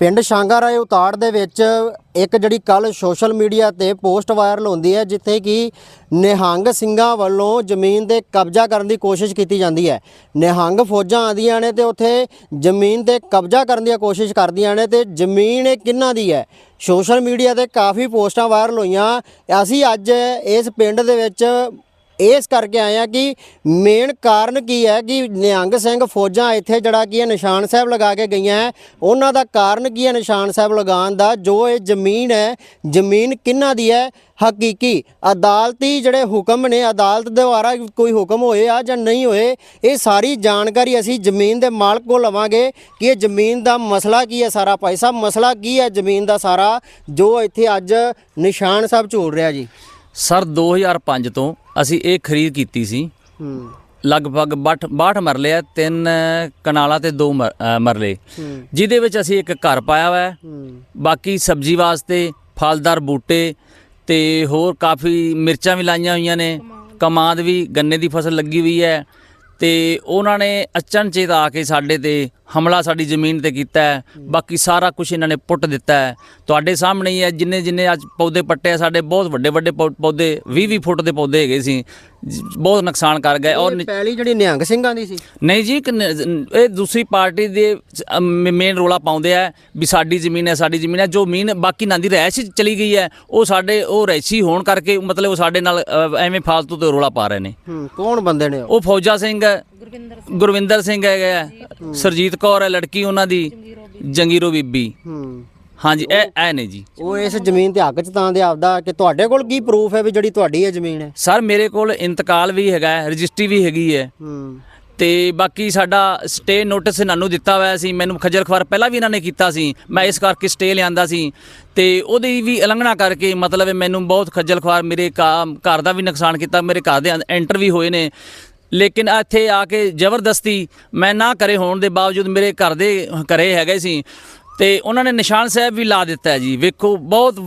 ਪਿੰਡ ਸ਼ਾਂਗਾਰਾਏ ਉਤਾੜ ਦੇ ਵਿੱਚ ਇੱਕ ਜਿਹੜੀ ਕੱਲ ਸੋਸ਼ਲ ਮੀਡੀਆ ਤੇ ਪੋਸਟ ਵਾਇਰਲ ਹੁੰਦੀ ਹੈ, ਜਿੱਥੇ ਕਿ ਨਿਹੰਗ ਸਿੰਘਾਂ ਵੱਲੋਂ ਜ਼ਮੀਨ ਤੇ ਕਬਜ਼ਾ ਕਰਨ ਦੀ ਕੋਸ਼ਿਸ਼ ਕੀਤੀ ਜਾਂਦੀ ਹੈ। ਨਿਹੰਗ ਫੌਜਾਂ ਆਉਂਦੀਆਂ ਨੇ ਤੇ ਉੱਥੇ ਜ਼ਮੀਨ ਤੇ ਕਬਜ਼ਾ ਕਰਨ ਦੀ ਕੋਸ਼ਿਸ਼ ਕਰਦੀਆਂ ਨੇ ਤੇ ਜ਼ਮੀਨ ਇਹ ਕਿਹਨਾਂ ਦੀ ਹੈ? ਸੋਸ਼ਲ ਮੀਡੀਆ ਤੇ ਕਾਫੀ ਪੋਸਟਾਂ ਵਾਇਰਲ ਹੋਈਆਂ। ਅਸੀਂ ਅੱਜ ਇਸ ਪਿੰਡ ਦੇ ਵਿੱਚ ਇਸ ਕਰਕੇ ਆਏ ਆ ਕਿ ਮੇਨ ਕਾਰਨ ਕੀ ਹੈ ਕਿ ਨਿਹੰਗ ਸਿੰਘ ਫੌਜਾਂ ਇੱਥੇ ਜਿਹੜਾ ਕੀ ਹੈ ਨਿਸ਼ਾਨ ਸਾਹਿਬ ਲਗਾ ਕੇ ਗਈਆਂ ਹੈ, ਉਹਨਾਂ ਦਾ ਕਾਰਨ ਕੀ ਹੈ ਨਿਸ਼ਾਨ ਸਾਹਿਬ ਲਗਾਉਣ ਦਾ? ਜੋ ਇਹ ਜ਼ਮੀਨ ਹੈ, ਜ਼ਮੀਨ ਕਿਹਨਾਂ ਦੀ ਹੈ? ਹਕੀਕੀ, ਅਦਾਲਤੀ ਜਿਹੜੇ ਹੁਕਮ ਨੇ, ਅਦਾਲਤ ਦੁਆਰਾ ਕੋਈ ਹੁਕਮ ਹੋਏ ਆ ਜਾਂ ਨਹੀਂ ਹੋਏ, ਇਹ ਸਾਰੀ ਜਾਣਕਾਰੀ ਅਸੀਂ ਜ਼ਮੀਨ ਦੇ ਮਾਲਕ ਕੋਲ ਲਵਾਂਗੇ ਕਿ ਇਹ ਜ਼ਮੀਨ ਦਾ ਮਸਲਾ ਕੀ ਹੈ ਸਾਰਾ? ਭਾਈ ਸਾਹਿਬ, ਮਸਲਾ ਕੀ ਹੈ ਜ਼ਮੀਨ ਦਾ ਸਾਰਾ? ਜੋ ਇੱਥੇ ਅੱਜ ਨਿਸ਼ਾਨ ਸਾਹਿਬ ਝੂਲ ਰਿਹਾ ਜੀ। ਸਰ 2005 ਤੋਂ ਅਸੀਂ ਇਹ ਖਰੀਦ ਕੀਤੀ ਸੀ। ਹੂੰ। ਲਗਭਗ 62 62 ਮਰਲੇ ਆ ਤਿੰਨ ਕਨਾਲਾਂ ਤੇ ਦੋ ਮਰਲੇ। ਜਿਹਦੇ ਵਿੱਚ ਅਸੀਂ ਇੱਕ ਘਰ ਪਾਇਆ ਹੋਇਆ ਹੈ। ਹੂੰ। ਬਾਕੀ ਸਬਜ਼ੀ ਵਾਸਤੇ ਫਲਦਾਰ ਬੂਟੇ ਤੇ ਹੋਰ ਕਾਫੀ ਮਿਰਚਾਂ ਵੀ ਲਾਈਆਂ ਹੋਈਆਂ ਨੇ। ਕਮਾਦ ਵੀ ਗੰਨੇ ਦੀ ਫਸਲ ਲੱਗੀ ਹੋਈ ਹੈ। ਤੇ ਉਹਨਾਂ ਨੇ ਅਚਨਚੇਤ ਆ ਕੇ ਸਾਡੇ ਤੇ ਹਮਲਾ ਸਾਡੀ ਜ਼ਮੀਨ ਤੇ ਕੀਤਾ ਹੈ। ਬਾਕੀ ਸਾਰਾ ਕੁਝ ਇਹਨਾਂ ਨੇ ਪੁੱਟ ਦਿੱਤਾ ਹੈ। ਤੁਹਾਡੇ ਸਾਹਮਣੇ ਹੀ ਹੈ ਜਿੰਨੇ ਜਿੰਨੇ ਅੱਜ ਪੌਦੇ ਪੱਟੇ ਆ ਸਾਡੇ ਬਹੁਤ ਵੱਡੇ ਵੱਡੇ ਪੌਦੇ 20 20 ਫੁੱਟ ਦੇ ਪੌਦੇ ਹੈਗੇ ਸੀ। ਬਹੁਤ ਨੁਕਸਾਨ ਕਰ ਗਏ ਔਰ ਪਹਿਲੀ ਜਿਹੜੀ ਨਿਹੰਗ ਸਿੰਘਾਂ ਦੀ ਸੀ। ਨਹੀਂ ਜੀ ਇੱਕ ਨ- ਇਹ ਦੂਸਰੀ ਪਾਰਟੀ ਦੇ ਮੇਨ ਰੋਲਾ ਪਾਉਂਦੇ ਆ ਵੀ ਸਾਡੀ ਜ਼ਮੀਨ ਹੈ ਸਾਡੀ ਜ਼ਮੀਨ ਹੈ ਜੋ ਜ਼ਮੀਨ ਬਾਕੀ ਨਾਂ ਦੀ ਰਹਿਸ਼ ਚਲੀ ਗਈ ਹੈ ਉਹ ਸਾਡੇ ਉਹ ਰਹਿਸ਼ੀ ਹੋਣ ਕਰਕੇ ਮਤਲਬ ਉਹ ਸਾਡੇ ਨਾਲ ਅ, ਐਵੇਂ ਫਾਲਤੂ ਤੇ ਰੋਲਾ ਪਾ ਰਹੇ ਨੇ। ਹੂੰ ਕੌਣ ਬੰਦੇ ਨੇ ਉਹ? ਉਹ ਫੌਜਾ ਸਿੰਘ ਹੈ। ਗੁਰਵਿੰਦਰ ਸਿੰਘ। ਹੈਗਾ ਹੈ, ਸਰਜੀਤ ਕੌਰ ਹੈ ਲੜਕੀ ਉਹਨਾਂ ਦੀ। ਜੰਗੀਰੋ ਬੀਬੀ। ਹੂੰ। ਹਾਂਜੀ ਇਹ ਐ ਨੇ ਜੀ। ਉਹ ਇਸ ਜ਼ਮੀਨ ਤੇ ਹੱਕ ਚ ਤਾਂ ਦੇ ਆਪਦਾ ਕਿ ਤੁਹਾਡੇ ਕੋਲ ਕੀ ਪ੍ਰੂਫ ਹੈ ਵੀ ਜਿਹੜੀ ਤੁਹਾਡੀ ਇਹ ਜ਼ਮੀਨ ਹੈ? ਸਰ ਮੇਰੇ ਕੋਲ ਇੰਤਕਾਲ ਵੀ ਹੈਗਾ ਹੈ, ਰਜਿਸਟਰੀ ਵੀ ਹੈਗੀ ਹੈ। ਹੂੰ। ਤੇ ਬਾਕੀ ਸਾਡਾ ਸਟੇ ਨੋਟਿਸ ਇਹਨਾਂ ਨੂੰ ਦਿੱਤਾ ਹੋਇਆ ਸੀ ਮੈਨੂੰ ਖੱਜਲ ਖਵਾਰ ਪਹਿਲਾਂ ਵੀ ਇਹਨਾਂ ਨੇ ਕੀਤਾ ਸੀ। ਮੈਂ ਇਸ ਕਰਕੇ ਸਟੇ ਲਿਆਂਦਾ ਸੀ। ਤੇ ਉਹਦੀ ਵੀ ਉਲੰਘਣਾ ਕਰਕੇ ਮਤਲਬ ਮੈਨੂੰ ਬਹੁਤ ਖੱਜਲ ਖਵਾਰ ਮੇਰੇ ਘਾ- ਘਰ ਦਾ ਵੀ ਨੁਕਸਾਨ ਕੀਤਾ ਮੇਰੇ ਘਰ ਦੇ ਐਂਟਰ ਵੀ ਹੋਏ ਨੇ। ਲੇਕਿਨ ਇੱਥੇ ਆ ਕੇ ਜ਼ਬਰਦਸਤੀ ਮੈਂ ਨਾ ਕਰੇ ਹੋਣ ਦੇ ਬਾਵਜੂਦ ਮੇਰੇ ਘਰ ਦੇ ਘਰੇ ਹੈਗੇ ਸੀ। ਤੇ ਉਹਨਾਂ ਨੇ ਨਿਸ਼ਾਨ ਸਾਹਿਬ ਵੀ ਲਾ ਦਿੱਤਾ ਜੀ। ਵੇਖੋ ਬਹੁਤ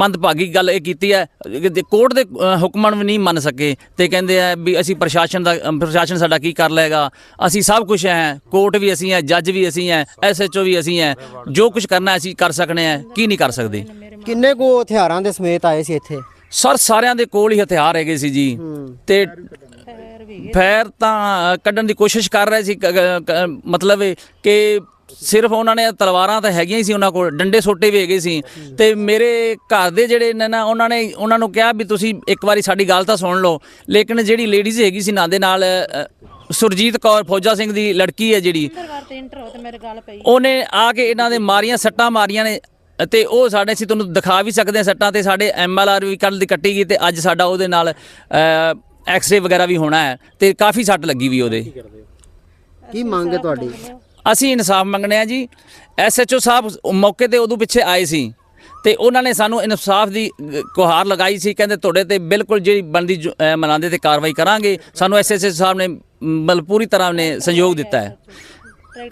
ਮੰਦਭਾਗੀ ਗੱਲ ਇਹ ਕੀਤੀ ਹੈ। ਕਿ ਕੋਰਟ ਦੇ ਹੁਕਮਾਂ ਨੂੰ ਵੀ ਨਹੀਂ ਮੰਨ ਸਕੇ ਤੇ ਕਹਿੰਦੇ ਆ ਵੀ ਅਸੀਂ ਪ੍ਰਸ਼ਾਸਨ ਦਾ ਪ੍ਰਸ਼ਾਸਨ ਸਾਡਾ ਕੀ ਕਰ ਲਏਗਾ? ਅਸੀਂ ਸਭ ਕੁਝ ਹੈ ਕੋਰਟ ਵੀ ਅਸੀਂ ਹੈ ਜੱਜ ਵੀ ਅਸੀਂ ਹੈ ਐਸਐਚਓ ਵੀ ਅਸੀਂ ਹੈ। ਜੋ ਕੁਝ ਕਰਨਾ ਅਸੀਂ ਕਰ ਸਕਨੇ ਆ ਕੀ ਨਹੀਂ ਕਰ ਸਕਦੇ? ਕਿੰਨੇ ਕੋ ਹਥਿਆਰਾਂ ਦੇ ਸਮੇਤ ਆਏ ਸੀ ਇੱਥੇ? ਸਰ ਸਾਰਿਆਂ ਦੇ ਕੋਲ ਹੀ ਹਥਿਆਰ ਹੈਗੇ ਸੀ ਜੀ। ਤੇ ਫੈਰ ਤਾਂ ਕੱਢਣ ਦੀ ਕੋਸ਼ਿਸ਼ ਕਰ ਰਹੇ ਸੀ। ਮਤਲਬ ਕਿ ਸਿਰਫ ਉਹਨਾਂ ਨੇ ਤਲਵਾਰਾਂ ਤਾਂ ਹੈਗੀਆਂ ਹੀ ਸੀ ਉਹਨਾਂ ਕੋਲ, ਡੰਡੇ ਸੋਟੇ ਵੀ ਹੈਗੇ ਸੀ। ਤੇ ਮੇਰੇ ਘਰ ਦੇ ਜਿਹੜੇ ਨੇ ਨਾ, ਉਹਨਾਂ ਨੇ, ਉਹਨਾਂ ਨੂੰ ਕਿਹਾ ਵੀ ਤੁਸੀਂ ਇੱਕ ਵਾਰੀ ਸਾਡੀ ਗੱਲ ਤਾਂ ਸੁਣ ਲਓ। ਲੇਕਿਨ ਜਿਹੜੀ ਲੇਡੀਜ਼ ਹੈਗੀ ਸੀ ਨਾਲ ਦੇ ਨਾਲ ਸੁਰਜੀਤ ਕੌਰ ਫੌਜਾ ਸਿੰਘ ਦੀ ਲੜਕੀ ਹੈ ਜਿਹੜੀ, ਉਹਨੇ ਆ ਕੇ ਇਹਨਾਂ ਦੇ ਮਾਰੀਆਂ, ਸੱਟਾਂ ਮਾਰੀਆਂ ਨੇ। ਤੇ ਉਹ ਸਾਡੇ, ਅਸੀਂ ਤੁਹਾਨੂੰ ਦਿਖਾ ਵੀ ਸਕਦੇ ਹਾਂ ਸੱਟਾਂ ਤੇ, ਸਾਡੇ ਐਮਐਲਆਰ ਵੀ ਕੱਲ ਦੀ ਕੱਟੀ ਗਈ ਤੇ ਅੱਜ ਸਾਡਾ ਉਹਦੇ ਨਾਲ ਐਕਸ-ਰੇ ਵਗੈਰਾ ਵੀ ਹੋਣਾ ਹੈ। ਤੇ ਕਾਫੀ ਸੱਟ ਲੱਗੀ ਵੀ ਉਹਦੇ। ਕੀ ਮੰਗ ਹੈ ਤੁਹਾਡੀ? ਅਸੀਂ ਇਨਸਾਫ ਮੰਗਣੇ ਆ ਜੀ। ਐਸਐਚਓ ਸਾਹਿਬ ਮੌਕੇ ਤੇ ਉਦੋਂ ਪਿੱਛੇ ਆਏ ਸੀ ਤੇ ਉਹਨਾਂ ਨੇ ਸਾਨੂੰ ਇਨਸਾਫ ਦੀ ਅ, ਗੁਹਾਰ ਲਗਾਈ ਸੀ। ਕਹਿੰਦੇ ਤੁਹਾਡੇ ਤੇ ਬਿਲਕੁਲ ਜਿਹੜੀ ਬਣਦੀ ਮਨਾਉਂਦੇ ਤੇ ਕਾਰਵਾਈ ਕਰਾਂਗੇ। ਸਾਨੂੰ ਐਸਐਚਓ ਸਾਹਿਬ ਨੇ ਮਤਲਬ ਪੂਰੀ ਤਰ੍ਹਾਂ ਨੇ ਸਹਿਯੋਗ ਦਿੱਤਾ ਹੈ।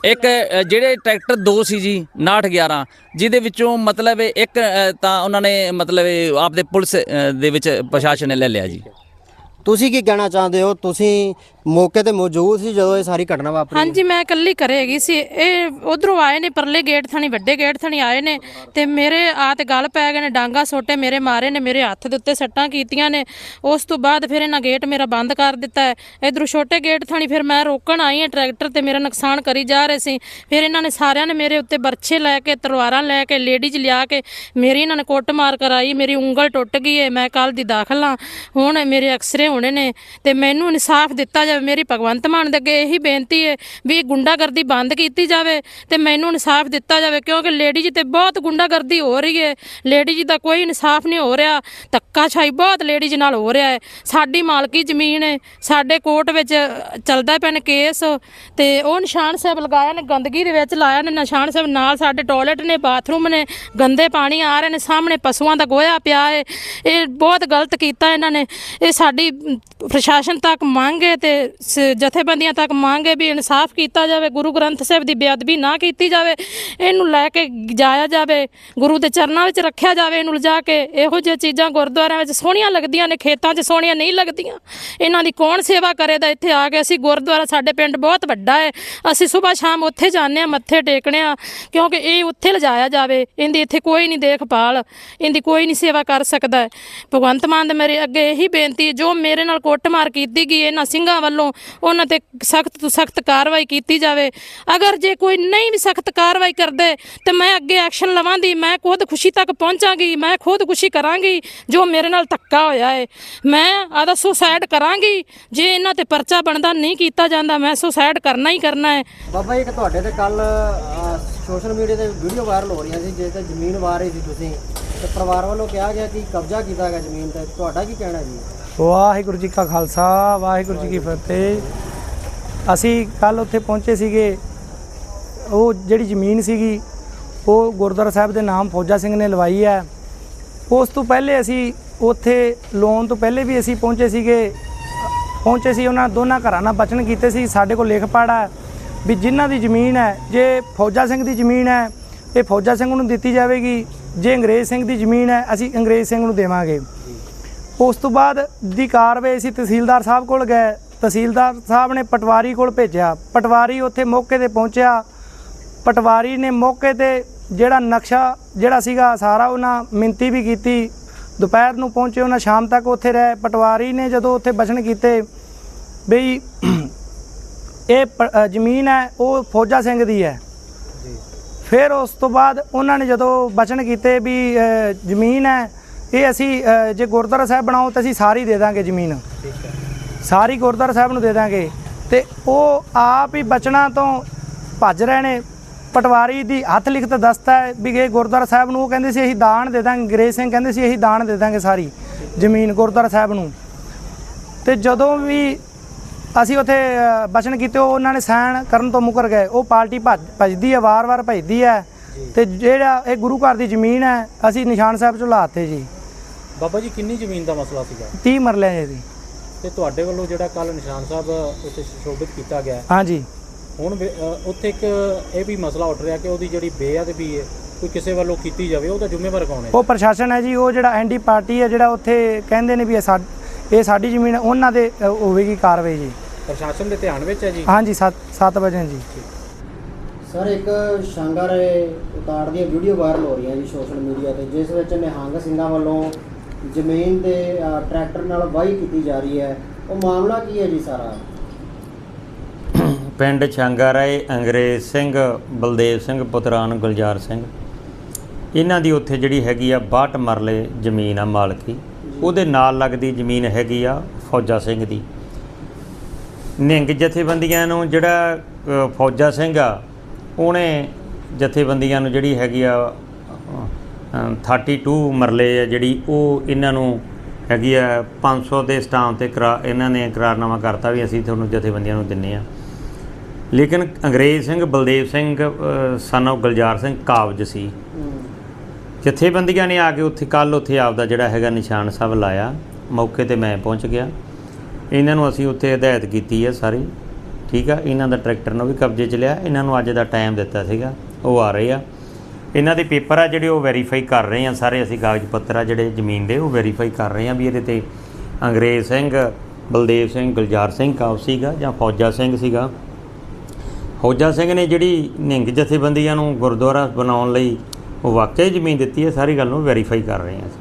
ਇੱਕ ਜਿਹੜੇ ਟਰੈਕਟਰ ਦੋ ਸੀ ਜੀ 6911 ਜਿਹਦੇ ਵਿੱਚੋਂ ਮਤਲਬ ਇੱਕ ਤਾਂ ਉਹਨਾਂ ਨੇ ਮਤਲਬ ਆਪਦੇ ਪੁਲਿਸ ਦੇ ਵਿੱਚ ਪ੍ਰਸ਼ਾਸਨ ਨੇ ਲੈ ਲਿਆ ਜੀ। ਤੁਸੀਂ ਕੀ ਕਹਿਣਾ ਚਾਹੁੰਦੇ ਹੋ? ਤੁਸੀਂ ਮੌਕੇ ਤੇ ਮੌਜੂਦ ਸੀ ਜਦੋਂ ਇਹ ਸਾਰੀ ਘਟਨਾ ਵਾਪਰੀ? ਹਾਂਜੀ, ਮੈਂ ਇਕੱਲੀ ਘਰੇ ਹੈਗੀ ਸੀ। ਇਹ ਉਧਰੋਂ ਆਏ ਨੇ, ਪਰਲੇ ਗੇਟ ਥਾਣੀ, ਵੱਡੇ ਗੇਟ ਥਾਣੀ ਆਏ ਨੇ ਤੇ ਮੇਰੇ ਆ ਤੇ ਗੱਲ ਪੈ ਗਏ ਨੇ, ਡਾਂਗਾ ਸੋਟੇ ਮੇਰੇ ਮਾਰੇ ਨੇ, ਮੇਰੇ ਹੱਥ ਦੇ ਉੱਤੇ ਸੱਟਾਂ ਕੀਤੀਆਂ ਨੇ। ਉਸ ਤੋਂ ਬਾਅਦ ਫਿਰ ਇਹਨਾਂ ਗੇਟ ਮੇਰਾ ਬੰਦ ਕਰ ਦਿੱਤਾ ਹੈ। ਇਧਰੋਂ ਛੋਟੇ ਗੇਟ ਥਾਣੀ ਫਿਰ ਮੈਂ ਰੋਕਣ ਆਈ ਹਾਂ, ਟਰੈਕਟਰ ਤੇ ਮੇਰਾ ਨੁਕਸਾਨ ਕਰੀ ਜਾ ਰਹੇ ਸੀ। ਫਿਰ ਇਹਨਾਂ ਨੇ ਸਾਰਿਆਂ ਨੇ ਮੇਰੇ ਉੱਤੇ ਬਰਛੇ ਲੈ ਕੇ, ਤਲਵਾਰਾਂ ਲੈ ਕੇ, ਲੇਡੀਜ਼ ਲਿਆ ਕੇ ਮੇਰੀ ਇਹਨਾਂ ਨੇ ਕੁੱਟਮਾਰ ਕਰਾਈ, ਮੇਰੀ ਉਂਗਲ ਟੁੱਟ ਗਈ ਹੈ, ਮੈਂ ਕੱਲ ਦੀ ਦਾਖਲ ਹਾਂ। ਹੁਣ ਮੇਰੇ ਅਕਸਰੇ ਹੋਣੇ ਨੇ ਤੇ ਮੈਨੂੰ ਇਨਸਾਫ ਦਿੱਤਾ ਜਾਵੇ, ਮੇਰੀ ਭਗਵੰਤ ਮਾਨ ਦੇ ਅੱਗੇ ਇਹੀ ਬੇਨਤੀ ਹੈ ਵੀ ਗੁੰਡਾਗਰਦੀ ਬੰਦ ਕੀਤੀ ਜਾਵੇ ਤੇ ਮੈਨੂੰ ਇਨਸਾਫ ਦਿੱਤਾ ਜਾਵੇ, ਕਿਉਂਕਿ ਲੇਡੀਜ਼ ਤੇ ਬਹੁਤ ਗੁੰਡਾਗਰਦੀ ਹੋ ਰਹੀ ਹੈ। ਲੇਡੀਜ਼ ਦਾ ਕੋਈ ਇਨਸਾਫ ਨਹੀਂ ਹੋ ਰਿਹਾ ਧੱਕਾਸ਼ਾਹੀ ਬਹੁਤ ਲੇਡੀਜ਼ ਨਾਲ ਹੋ ਰਿਹਾ ਹੈ। ਸਾਡੀ ਮਾਲਕੀ ਜ਼ਮੀਨ ਹੈ, ਸਾਡੇ ਕੋਰਟ ਵਿੱਚ ਚੱਲਦਾ ਪੈਣ ਕੇਸ ਤੇ ਉਹ ਨਿਸ਼ਾਨ ਸਾਹਿਬ ਲਗਾਇਆ ਨੇ, ਗੰਦਗੀ ਦੇ ਵਿੱਚ ਲਾਇਆ ਨੇ, ਨਿਸ਼ਾਨ ਸਾਹਿਬ ਨਾਲ ਸਾਡੇ ਟਾਇਲਟ ਨੇ ਬਾਥਰੂਮ ਨੇ, ਗੰਦੇ ਪਾਣੀ ਆ ਰਹੇ ਨੇ, ਸਾਹਮਣੇ ਪਸ਼ੂਆਂ ਦਾ ਗੋਇਆ ਪਿਆ ਹੈ। ਇਹ ਬਹੁਤ ਗਲਤ ਕੀਤਾ ਇਹਨਾਂ ਨੇ। ਇਹ ਸਾਡੀ ਪ੍ਰਸ਼ਾਸਨ ਤੱਕ ਮੰਗ ਹੈ ਤੇ ਸ- ਜਥੇਬੰਦੀਆਂ ਤੱਕ ਮੰਗ ਹੈ ਵੀ ਇਨਸਾਫ ਕੀਤਾ ਜਾਵੇ ਗੁਰੂ ਗ੍ਰੰਥ ਸਾਹਿਬ ਦੀ ਬੇਅਦਬੀ ਨਾ ਕੀਤੀ ਜਾਵੇ ਇਹਨੂੰ ਲੈ ਕੇ ਜਾਇਆ ਜਾਵੇ ਗੁਰੂ ਦੇ ਚਰਨਾਂ ਵਿੱਚ ਰੱਖਿਆ ਜਾਵੇ ਇਹਨੂੰ ਲਿਜਾ ਕੇ ਇਹੋ ਜਿਹੀਆਂ ਚੀਜ਼ਾਂ ਗੁਰਦੁਆਰਿਆਂ ਵਿੱਚ ਸੋਹਣੀਆਂ ਲੱਗਦੀਆਂ ਨੇ ਖੇਤਾਂ 'ਚ ਸੋਹਣੀਆਂ ਨਹੀਂ ਲੱਗਦੀਆਂ। ਇਹਨਾਂ ਦੀ ਕੌਣ ਸੇਵਾ ਕਰੇਦਾ ਇੱਥੇ ਆ ਕੇ ਅਸੀਂ ਗੁਰਦੁਆਰਾ ਸਾਡੇ ਪਿੰਡ ਬਹੁਤ ਵੱਡਾ ਹੈ। ਅਸੀਂ ਸਵੇਰ ਸ਼ਾਮ ਉੱਥੇ ਜਾਂਦੇ ਆ ਮੱਥੇ ਟੇਕਣੇ ਆ ਕਿਉਂਕਿ ਇਹ ਉੱਥੇ ਲਿਜਾਇਆ ਜਾਵੇ ਇਹਦੀ ਇੱਥੇ ਕੋਈ ਨਹੀਂ ਦੇਖਭਾਲ ਇਹਦੀ ਕੋਈ ਨਹੀਂ ਸੇਵਾ ਕਰ ਸਕਦਾ। ਹੈ। ਭਗਵੰਤ ਮਾਨ ਦੇ ਮੇਰੇ ਅੱਗੇ ਇਹੀ ਬੇਨਤੀ ਹੈ, ਜੋ ਮੇਰੇ ਨਾਲ ਕੁੱਟਮਾਰ ਕੀਤੀ ਗਈ, ਇਹਨਾਂ ਸਿੰਘਾਂ ਵੱਲੋਂ ਉਹਨਾਂ ਤੇ ਸਖਤ ਤੋਂ ਸਖਤ ਕਾਰਵਾਈ ਕੀਤੀ ਜਾਵੇ। ਅਗਰ ਜੇ ਕੋਈ ਨਹੀਂ ਵੀ ਸਖਤ ਕਾਰਵਾਈ ਕਰਦੇ, ਤੇ ਮੈਂ ਅੱਗੇ ਐਕਸ਼ਨ ਲਵਾਂਗੀ ਮੈਂ ਖੁਦ ਖੁਸ਼ੀ ਤੱਕ ਪਹੁੰਚਾਂਗੀ, ਮੈਂ ਖੁਦ ਖੁਸ਼ੀ ਕਰਾਂਗੀ, ਜੋ ਮੇਰੇ ਨਾਲ ਧੱਕਾ ਹੋਇਆ ਹੈ ਮੈਂ ਆਦਾ ਸੁਸਾਇਡ ਕਰਾਂਗੀ, ਜੇ ਇਹਨਾਂ ਤੇ ਪਰਚਾ ਬਣਦਾ ਨਹੀਂ ਕੀਤਾ ਜਾਂਦਾ, ਮੈਂ ਸੁਸਾਇਡ ਕਰਨਾ ਹੀ ਕਰਨਾ ਹੈ ਬਾਬਾ ਜੀ, ਇੱਕ ਤੁਹਾਡੇ ਤੇ ਕੱਲ ਸੋਸ਼ਲ ਮੀਡੀਆ ਤੇ ਵੀਡੀਓ ਵਾਇਰਲ ਹੋ ਰਹੀਆਂ ਸੀ ਜਿਸ ਤੇ ਜ਼ਮੀਨ ਵਾਰ ਰਹੀ ਸੀ ਤੁਸੀਂ, ਤੇ ਪਰਿਵਾਰ ਵੱਲੋਂ ਕਿਹਾ ਗਿਆ ਕਿ ਕਬਜ਼ਾ ਕੀਤਾ ਗਿਆ ਜ਼ਮੀਨ ਤੇ, ਤੁਹਾਡਾ ਕੀ ਕਹਿਣਾ ਜੀ? ਵਾਹਿਗੁਰੂ ਜੀ ਕਾ ਖਾਲਸਾ, ਵਾਹਿਗੁਰੂ ਜੀ ਕੀ ਫਤਿਹ। ਅਸੀਂ ਕੱਲ ਉੱਥੇ ਪਹੁੰਚੇ ਸੀਗੇ। ਉਹ ਜਿਹੜੀ ਜ਼ਮੀਨ ਸੀਗੀ, ਉਹ ਗੁਰਦੁਆਰਾ ਸਾਹਿਬ ਦੇ ਨਾਮ ਫੌਜਾ ਸਿੰਘ ਨੇ ਲਵਾਈ ਹੈ। ਉਸ ਤੋਂ ਪਹਿਲੇ ਅਸੀਂ ਉੱਥੇ ਲੋਨ ਤੋਂ ਪਹਿਲੇ ਵੀ ਅਸੀਂ ਪਹੁੰਚੇ ਸੀਗੇ। ਪਹੁੰਚੇ ਸੀ, ਉਹਨਾਂ ਦੋਨਾਂ ਘਰਾਂ ਨਾਲ ਬਚਨ ਕੀਤੇ ਸੀ। ਸਾਡੇ ਕੋਲ ਲਿਖ ਪਾੜਾ ਹੈ ਵੀ ਜਿਨ੍ਹਾਂ ਦੀ ਜ਼ਮੀਨ ਹੈ, ਜੇ ਫੌਜਾ ਸਿੰਘ ਦੀ ਜ਼ਮੀਨ ਹੈ, ਇਹ ਫੌਜਾ ਸਿੰਘ ਨੂੰ ਦਿੱਤੀ ਜਾਵੇਗੀ। ਜੇ ਅੰਗਰੇਜ਼ ਸਿੰਘ ਦੀ ਜ਼ਮੀਨ ਹੈ, ਅਸੀਂ ਅੰਗਰੇਜ਼ ਸਿੰਘ ਨੂੰ ਦੇਵਾਂਗੇ। ਉਸ ਤੋਂ ਬਾਅਦ ਦੀ ਕਾਰਵਾਈ ਅਸੀਂ ਤਹਿਸੀਲਦਾਰ ਸਾਹਿਬ ਕੋਲ ਗਏ। ਤਹਿਸੀਲਦਾਰ ਸਾਹਿਬ ਨੇ ਪਟਵਾਰੀ ਕੋਲ ਭੇਜਿਆ। ਪਟਵਾਰੀ ਉੱਥੇ ਮੌਕੇ ਤੇ ਪਹੁੰਚਿਆ। ਪਟਵਾਰੀ ਨੇ ਮੌਕੇ ਤੇ ਜਿਹੜਾ ਨਕਸ਼ਾ ਜਿਹੜਾ ਸੀਗਾ ਸਾਰਾ ਉਹਨਾਂ ਮਿੰਤੀ ਵੀ ਕੀਤੀ। ਦੁਪਹਿਰ ਨੂੰ ਪਹੁੰਚੇ ਉਹਨਾਂ ਸ਼ਾਮ ਤੱਕ ਉੱਥੇ ਰਹੇ। ਪਟਵਾਰੀ ਨੇ ਜਦੋਂ ਉੱਥੇ ਬਚਨ ਕੀਤੇ ਬਈ ਇਹ ਜ਼ਮੀਨ ਹੈ ਉਹ ਫੌਜਾ ਸਿੰਘ ਦੀ ਹੈ। ਫਿਰ ਉਸ ਤੋਂ ਬਾਅਦ ਉਹਨਾਂ ਨੇ ਜਦੋਂ ਬਚਨ ਕੀਤੇ ਵੀ ਜ਼ਮੀਨ ਹੈ ਇਹ ਅਸੀਂ ਜੇ ਗੁਰਦੁਆਰਾ ਸਾਹਿਬ ਬਣਾਓ ਤਾਂ ਅਸੀਂ ਸਾਰੀ ਦੇ ਦਾਂਗੇ ਜ਼ਮੀਨ। ਸਾਰੀ ਗੁਰਦੁਆਰਾ ਸਾਹਿਬ ਨੂੰ ਦੇ ਦਾਂਗੇ। ਤੇ ਉਹ ਆਪ ਹੀ ਬਚਣਾ ਤੋਂ ਭੱਜ ਰਹੇ ਨੇ। ਪਟਵਾਰੀ ਦੀ ਹੱਥ ਲਿਖਤ ਦਸਤਾ ਹੈ ਵੀ ਇਹ ਗੁਰਦੁਆਰਾ ਸਾਹਿਬ ਨੂੰ ਉਹ ਕਹਿੰਦੇ ਸੀ ਅਸੀਂ ਦਾਨ ਦੇ ਦਾਂਗੇ ਅੰਗਰੇਜ਼ ਸਿੰਘ ਕਹਿੰਦੇ ਸੀ ਅਸੀਂ ਦਾਨ ਦੇ ਦਾਂਗੇ ਸਾਰੀ ਜ਼ਮੀਨ ਗੁਰਦੁਆਰਾ ਸਾਹਿਬ ਨੂੰ। ਤੇ ਜਦੋਂ ਵੀ ਅਸੀਂ ਉੱਥੇ ਅ, ਬਚਨ ਕੀਤੇ ਉਹ ਉਹਨਾਂ ਨੇ ਸਾਈਨ ਕਰਨ ਤੋਂ ਮੁਕਰ ਗਏ। ਉਹ ਪਾਰਟੀ ਭੱਜ ਭੱਜਦੀ ਹੈ ਵਾਰ-ਵਾਰ ਭੱਜਦੀ ਹੈ। ਤੇ ਜਿਹੜਾ ਇਹ ਗੁਰੂ ਘਰ ਦੀ ਜ਼ਮੀਨ ਹੈ ਅਸੀਂ ਨਿਸ਼ਾਨ ਸਾਹਿਬ ਚੋਂ ਲਾਤੇ ਜੀ। ਬਾਬਾ ਜੀ ਕਿੰਨੀ ਜ਼ਮੀਨ ਦਾ ਮਸਲਾ ਸੀਗਾ? 30 ਮਰਲੇ ਦੀ ਤੇ ਤੁਹਾਡੇ ਵੱਲੋਂ ਜਿਹੜਾ ਕੱਲ ਨਿਸ਼ਾਨ ਸਾਹਿਬ ਉੱਥੇ ਸ਼ੋਭਿਤ ਕੀਤਾ ਗਿਆ। ਹਾਂਜੀ। ਹੁਣ ਵੀ, ਅ, ਉੱਥੇ ਇੱਕ ਇਹ ਵੀ ਮਸਲਾ ਉੱਠ ਰਿਹਾ ਕਿ ਉਹਦੀ ਜਿਹੜੀ ਬੇਅਦਬੀ ਹੈ ਕੋਈ ਕਿਸੇ ਵੱਲੋਂ ਕੀਤੀ ਜਾਵੇ ਉਹਦਾ ਜ਼ਿੰਮੇਵਾਰ ਕੌਣ ਹੈ? ਉਹ ਪ੍ਰਸ਼ਾਸਨ ਹੈ ਜੀ ਉਹ ਜਿਹੜਾ ਐਂਟੀ ਪਾਰਟੀ ਹੈ ਜਿਹੜਾ ਉੱਥੇ ਕਹਿੰਦੇ ਨੇ ਵੀ ਇਹ ਸਾ- ਇਹ ਸਾਡੀ ਜ਼ਮੀਨ ਹੈ ਉਹਨਾਂ ਦੇ ਅ, ਹੋਵੇਗੀ ਕਾਰਵਾਈ ਜੀ। ਪ੍ਰਸ਼ਾਸਨ ਦੇ ਧਿਆਨ ਵਿੱਚ ਹੈ ਜੀ? ਹਾਂਜੀ 7 7 ਵਜੇ ਜੀ। ਸਰ ਇੱਕ ਸ਼ਾਨਦਾਰ ਉਤਾਰ ਦੀਆਂ ਵੀਡੀਓ ਵਾਇਰਲ ਹੋ ਰਹੀਆਂ ਜੀ ਸੋਸ਼ਲ ਮੀਡੀਆ ਤੇ ਜਿਸ ਵਿੱਚ ਨਿਹੰਗ ਸਿੰਘਾਂ ਵੱਲੋਂ ਜ਼ਮੀਨ ਦੇ ਟਰੈਕਟਰ ਨਾਲ ਵਾਹੀ ਕੀਤੀ ਜਾ ਰਹੀ ਹੈ। ਉਹ ਮਾਮਲਾ ਕੀ ਹੈ ਜੀ ਸਾਰਾ? ਪਿੰਡ ਛਾਂਗਾਰਾਏ ਅੰਗਰੇਜ਼ ਸਿੰਘ ਬਲਦੇਵ ਸਿੰਘ ਪੁੱਤਰਾਨ ਗੁਲਜ਼ਾਰ ਸਿੰਘ। ਇਹਨਾਂ ਦੀ ਉੱਥੇ ਜਿਹੜੀ ਹੈਗੀ ਆ 62 ਮਰਲੇ ਜ਼ਮੀਨ ਆ ਮਾਲਕੀ। ਉਹਦੇ ਨਾਲ ਲੱਗਦੀ ਜ਼ਮੀਨ ਹੈਗੀ ਆ ਫੌਜਾ ਸਿੰਘ ਦੀ। ਨਿੰਗ ਜਥੇਬੰਦੀਆਂ ਨੂੰ ਜਿਹੜਾ ਫੌਜਾ ਸਿੰਘ ਆ ਉਹਨੇ ਜਥੇਬੰਦੀਆਂ ਨੂੰ ਜਿਹੜੀ ਹੈਗੀ ਆ 32 ਮਰਲੇ ਆ ਜਿਹੜੀ ਉਹ ਇਹਨਾਂ ਨੂੰ ਹੈਗੀ ਆ 500 ਦੇ ਸਟਾਮ ਤੇ ਕਰਾ ਇਹਨਾਂ ਨੇ ਇਕਰਾਰਨਾਮਾ ਕਰਤਾ ਵੀ ਅਸੀਂ ਤੁਹਾਨੂੰ ਜਥੇਬੰਦੀਆਂ ਨੂੰ ਦਿੰਨੇ ਆ। ਲੇਕਿਨ ਅੰਗਰੇਜ਼ ਸਿੰਘ, ਬਲਦੇਵ ਸਿੰਘ ਸਨ of ਗੁਲਜ਼ਾਰ ਸਿੰਘ ਕਾਬਜ ਸੀ। ਜਥੇਬੰਦੀਆਂ ਨੇ ਆ ਕੇ ਉੱਥੇ ਕੱਲ ਉੱਥੇ ਆਪਦਾ ਜਿਹੜਾ ਹੈਗਾ ਨਿਸ਼ਾਨ ਸਾਹਿਬ ਲਾਇਆ। ਮੌਕੇ ਤੇ ਮੈਂ ਪਹੁੰਚ ਗਿਆ। ਇਹਨਾਂ ਨੂੰ ਅਸੀਂ ਉੱਥੇ ਹਦਾਇਤ ਕੀਤੀ ਹੈ ਸਾਰੀ। ਠੀਕ ਆ, ਇਹਨਾਂ ਦਾ ਟਰੈਕਟਰ ਨੂੰ ਵੀ ਕਬਜ਼ੇ 'ਚ ਲਿਆ। ਇਹਨਾਂ ਨੂੰ ਅੱਜ ਦਾ ਟਾਈਮ ਦਿੱਤਾ ਸੀਗਾ। ਉਹ ਆ ਰਹੇ ਆ। ਇਹਨਾਂ ਦੇ ਪੇਪਰ ਆ ਜਿਹੜੇ ਉਹ ਵੈਰੀਫਾਈ ਕਰ ਰਹੇ ਆ ਸਾਰੇ, ਅਸੀਂ ਕਾਗਜ਼ ਪੱਤਰ ਆ ਜਿਹੜੇ ਜ਼ਮੀਨ ਦੇ, ਉਹ ਵੈਰੀਫਾਈ ਕਰ ਰਹੇ ਆ ਵੀ ਇਹਦੇ ਤੇ ਅੰਗਰੇਜ਼ ਸਿੰਘ, ਬਲਦੇਵ ਸਿੰਘ, ਗੁਲਜ਼ਾਰ ਸਿੰਘ ਕਾਬ ਸੀਗਾ ਜਾਂ ਫੌਜਾ ਸਿੰਘ ਸੀਗਾ। ਫੌਜਾ ਸਿੰਘ ਨੇ ਜਿਹੜੀ ਨਿਹੰਗ ਜਥੇਬੰਦੀਆਂ ਨੂੰ ਗੁਰਦੁਆਰਾ ਬਣਾਉਣ ਲਈ ਉਹ ਵਾਕਿਆ ਹੀ ਜ਼ਮੀਨ ਦਿੱਤੀ ਹੈ, ਸਾਰੀ ਗੱਲ ਨੂੰ ਵੈਰੀਫਾਈ ਕਰ ਰਹੇ ਹਾਂ ਅਸੀਂ।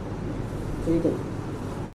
ਠੀਕ ਹੈ